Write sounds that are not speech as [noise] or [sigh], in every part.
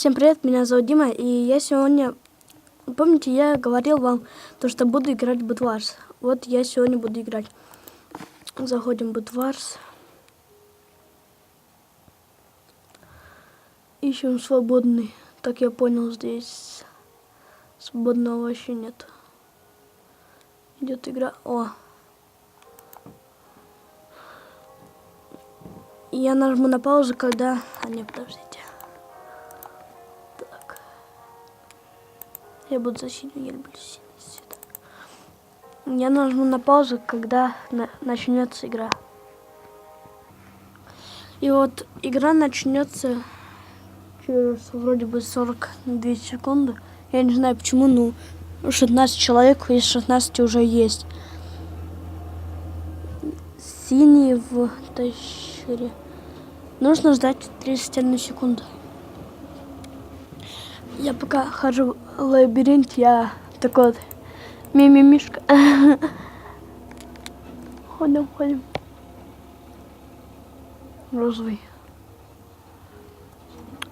Всем привет, меня зовут Дима, и я сегодня... Помните, я говорил вам, то, что буду играть в Бутварс. Вот я сегодня буду играть. Заходим в Бутварс. Ищем свободный. Так я понял, здесь свободного вообще нет. Идет игра. О! Я нажму на паузу, когда... А, не, подождите. Я буду за синюю, я люблю синий. Я нажму на паузу, когда на начнется игра. И вот игра начнется через вроде бы 42 секунды. Я не знаю почему, ну 16 человек, из 16 уже есть. Синий в тащере. Нужно ждать 31 секунду. Я пока хожу в лабиринт, я такой вот мимимишка. [laughs] Ходим, ходим. Розовый.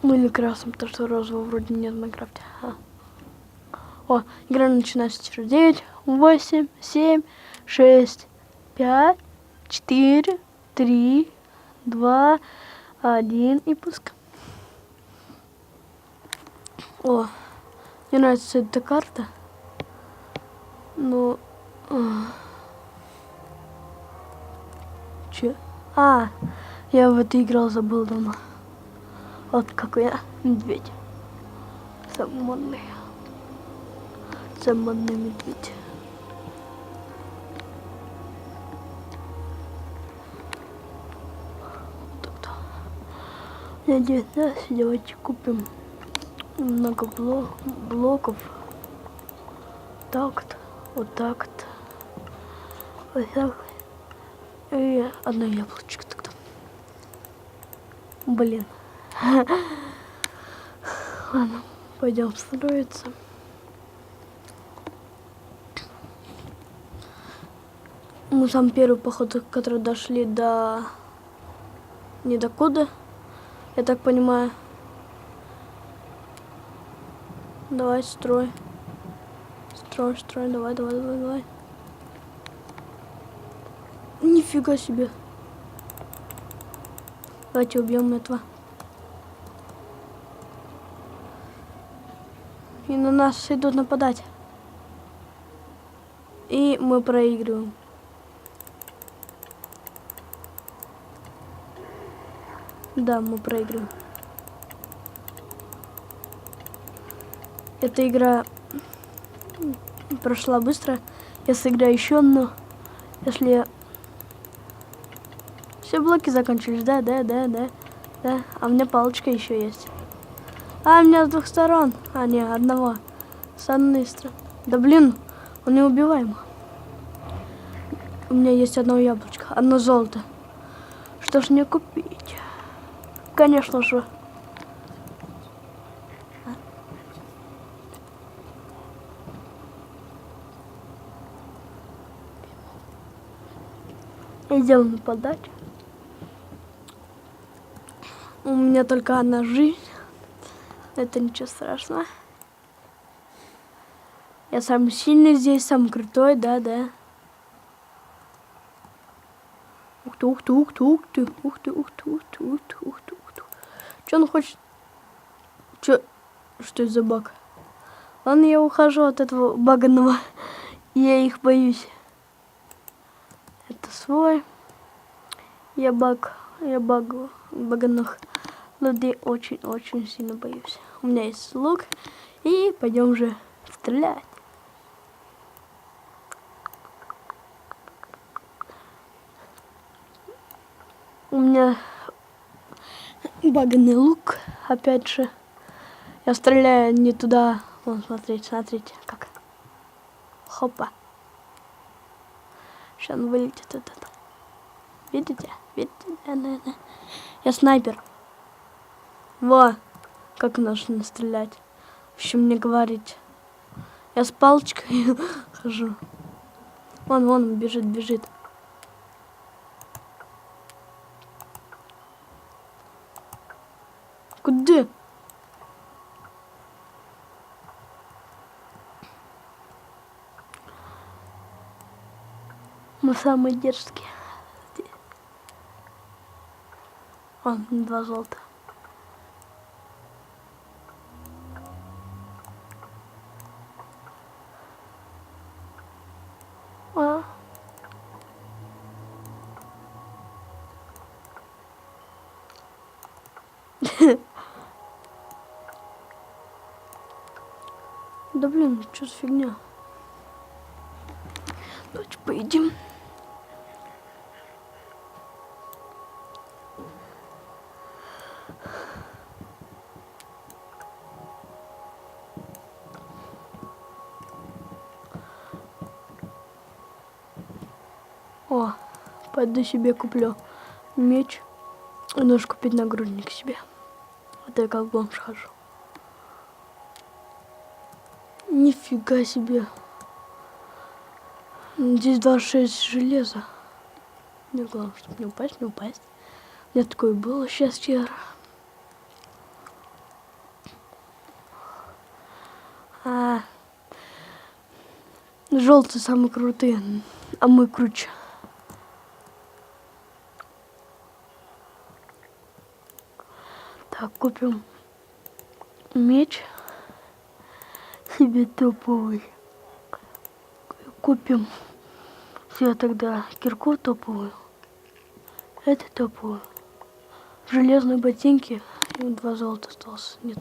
Ну или красным, потому что розового вроде нет в Майнкрафте. А. О, игра начинается через 9, 8, 7, 6, 5, 4, 3, 2, 1 и пуск. О, мне нравится эта карта. Ну... Че? А, я в это играл, забыл дома. Вот какой я медведь. Самый модный. Самый модный медведь. Я 19, давайте купим много блок, блоков. Так-то, вот так-то. Вот так. И одно яблочко тогда. Блин. [laughs] Ладно, пойдем строиться. Мы сам первый поход, который дошли до... Не до куда, я так понимаю. Давай, строй. Строй, строй, давай, давай, давай, давай. Нифига себе. Давайте убьем этого. И на нас идут нападать. И мы проигрываем. Да, мы проигрываем. Эта игра прошла быстро. Я сыграю еще одну. Если все блоки закончились, да, да, да, да, да. А у меня палочка еще есть. А, у меня с двух сторон. А, не, одного. С одной стороны. Да блин, он неубиваемый. У меня есть одно яблочко, одно золото. Что ж мне купить? Конечно же. Идем нападать. У меня только одна жизнь. Это ничего страшного. Я самый сильный здесь, самый крутой, да, да. Ух ты, ух ты, ух ты, ух ты, ух ты, ух ты, ух ты, ух ты, ух ты, ух ты. Че он хочет? Че? Что это за баг? Ладно, я ухожу от этого баганного. [laughs] Я их боюсь. Свой. Я баг. Я баг. Баганных людей очень-очень сильно боюсь. У меня есть лук. И пойдем же стрелять. У меня баганный лук, опять же. Я стреляю не туда. Вон, смотрите, смотрите, как. Хопа. Сейчас он вылетит вот это. Видите? Видите? Я снайпер. Во! Как нужно стрелять. В общем, не говорить. Я с палочкой [laughs] хожу. Вон, вон, бежит, бежит. Куда? Мы самые дерзкие. Вон, два золота. А. [laughs] Да блин, что за фигня? Давайте поедим. О, пойду себе куплю меч и нужно купить нагрудник себе. Вот я как бомж хожу. Нифига себе. Здесь 26 железа. Мне главное, чтобы не упасть, не упасть. У меня такое было сейчас вчера. А, желтые самые крутые, а мы круче. Так, купим меч себе топовый. Купим все тогда кирку топовую. Это топовую. Железные ботинки. И два золота осталось. Нет.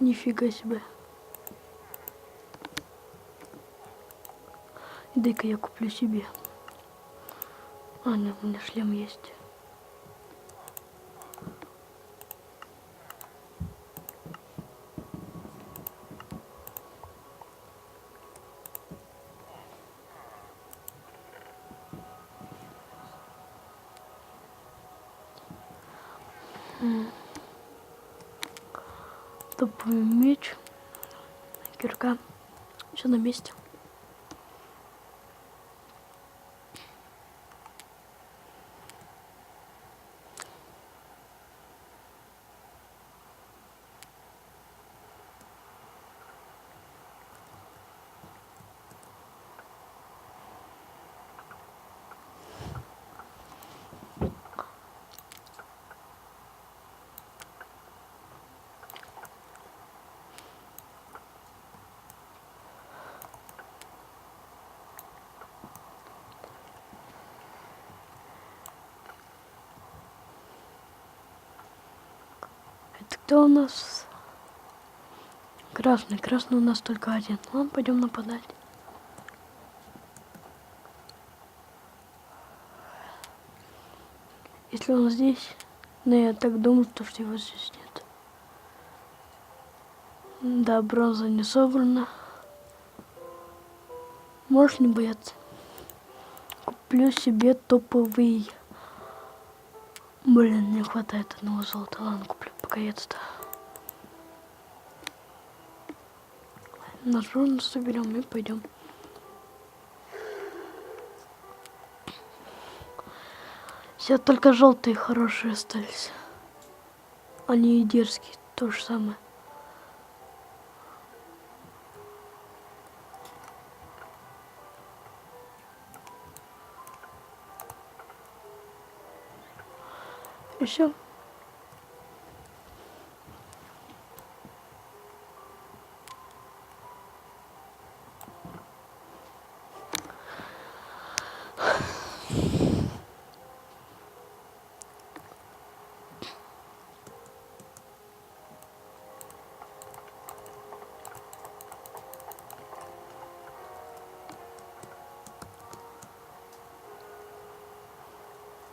Нифига себе. Дай-ка я куплю себе. А, у меня шлем есть. Топовый меч. Кирка. Все на месте. Это кто у нас? Красный. Красный у нас только один. Ладно, пойдем нападать. Если он здесь, но я так думаю, то что его здесь нет. Да, бронза не собрана. Можешь не бояться. Куплю себе топовый. Блин, не хватает одного золота. Ладно, куплю это. Наш журнал соберем и пойдем. Все только желтые хорошие остались. Они и дерзкие, то же самое. И все.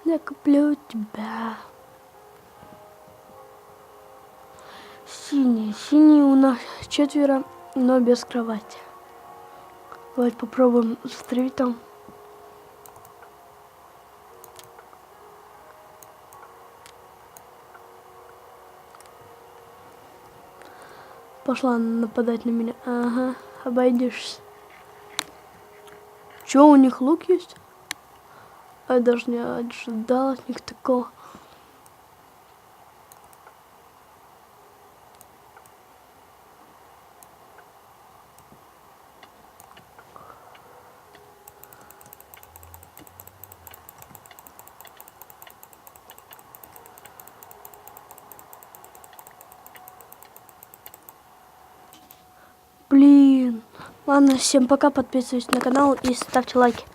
Я куплю тебя. Синий. Синий у нас четверо, но без кровати. Давайте попробуем встретить там. Пошла нападать на меня. Ага, обойдешься. Че, у них лук есть? Я даже не ожидал от них такого. Блин. Ладно, всем пока, подписывайтесь на канал и ставьте лайки.